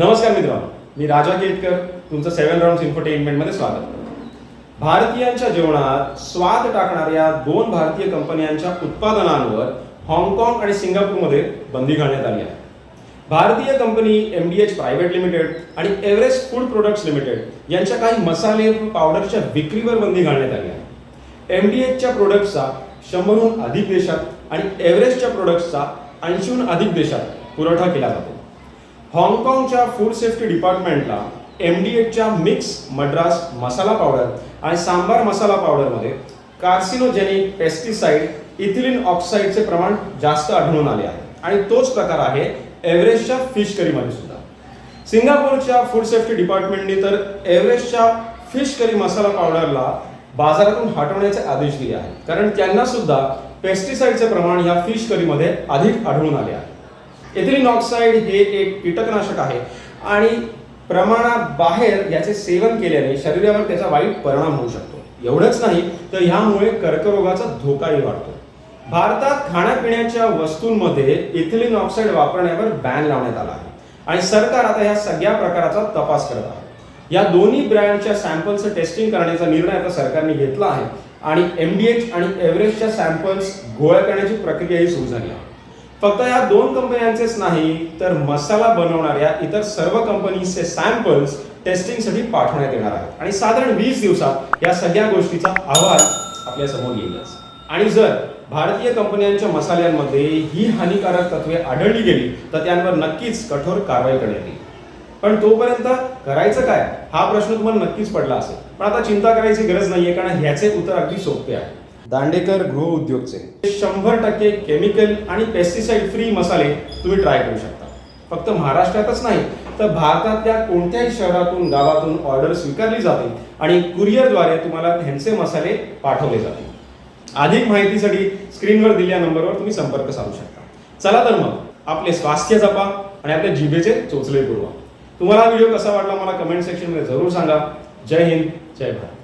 नमस्कार मित्रांनो मी राजा केतकर तुमचं सेव्हन राऊंड इन्फोटेनमेंटमध्ये स्वागत. भारतीयांच्या जेवणात स्वाद टाकणाऱ्या दोन भारतीय कंपन्यांच्या उत्पादनांवर हाँगकाँग आणि सिंगापूरमध्ये बंदी घालण्यात आली आहे. भारतीय company M D H private limited आणि एव्हरेस्ट फूड प्रोडक्ट्स लिमिटेड यांच्या काही मसाले पावडरच्या विक्रीवर बंदी घालण्यात आली आहे. एम डी एचच्या प्रोडक्ट्सचा शंभरहून अधिक देशात आणि एव्हरेस्टच्या प्रोडक्ट्सचा ऐंशीहून अधिक देशात पुरवठा केला जातो. हाँगकाँगच्या फूड सेफ्टी डिपार्टमेंटला एम डी एटच्या मिक्स मद्रास मसाला पावडर आणि सांबार मसाला पावडरमध्ये कार्सिनोजेनिक पेस्टिसाइड इथिलिन ऑक्साईडचे प्रमाण जास्त आढळून आले आहे. आणि तोच प्रकार आहे एव्हरेस्टच्या फिश करीमध्ये सुद्धा. सिंगापूरच्या फूड सेफ्टी डिपार्टमेंटने तर एव्हरेस्टच्या फिश करी मसाला पावडरला बाजारातून हटवण्याचे आदेश दिले आहेत. कारण त्यांना सुद्धा पेस्टिसाइडचे प्रमाण या फिश करीमध्ये अधिक आढळून आले आहे. एथिलिन ऑक्साईड हे एक कीटकनाशक आहे. आणि प्रमाणात बाहेर याचे सेवन केल्याने शरीरावर त्याचा वाईट परिणाम होऊ शकतो. एवढंच नाही तर ह्यामुळे कर्करोगाचा धोकाही वाढतो. भारतात खाण्यापिण्याच्या वस्तूंमध्ये इथिलीन ऑक्साईड वापरण्यावर बॅन लावण्यात आला आहे. आणि सरकार आता या सगळ्या प्रकाराचा तपास करत आहे. या दोन्ही ब्रँडच्या सॅम्पल्सचं टेस्टिंग करण्याचा निर्णय आता सरकारने घेतला आहे. आणि एम डी एच आणि एव्हरेस्टच्या सॅम्पल्स गोळा करण्याची प्रक्रियाही सुरू झाली आहे. फक्त या दोन कंपन्यांचेच नाही तर मसाला बनवणाऱ्या इतर सर्व कंपनीचे सॅम्पल्स टेस्टिंगसाठी पाठवण्यात येणार आहेत. आणि साधारण वीस दिवसात या सगळ्या गोष्टीचा अहवाल आपल्यासमोर येईलच आणि जर भारतीय कंपन्यांच्या मसाल्यांमध्ये ही हानिकारक तत्वे आढळली गेली तर त्यांवर नक्कीच कठोर कारवाई करण्यात येईल. पण तोपर्यंत करायचं काय? हा प्रश्न तुम्हाला नक्कीच पडला असेल. पण आता चिंता करायची गरज नाहीये कारण ह्याचे उत्तर अगदी सोपे आहे. दांडेकर गृह उद्योगचे. शंभर टक्के केमिकल आणि पेस्टिसाइड फ्री मसाले तुम्ही ट्राय करू शकता. फक्त महाराष्ट्रातच नाही तर भारतातल्या कोणत्याही शहरातून गावातून ऑर्डर स्वीकारली जाते आणि कुरिअरद्वारे तुम्हाला त्यांचे मसाले पाठवले जातील अधिक माहितीसाठी स्क्रीनवर दिलेल्या नंबरवर तुम्ही संपर्क साधू शकता. चला तर मग आपले स्वास्थ्य जपा आणि आपल्या जिभेचे चोचले पुरवा तुम्हाला व्हिडिओ कसा वाटला मला कमेंट सेक्शनमध्ये जरूर सांगा. जय हिंद जय भारत.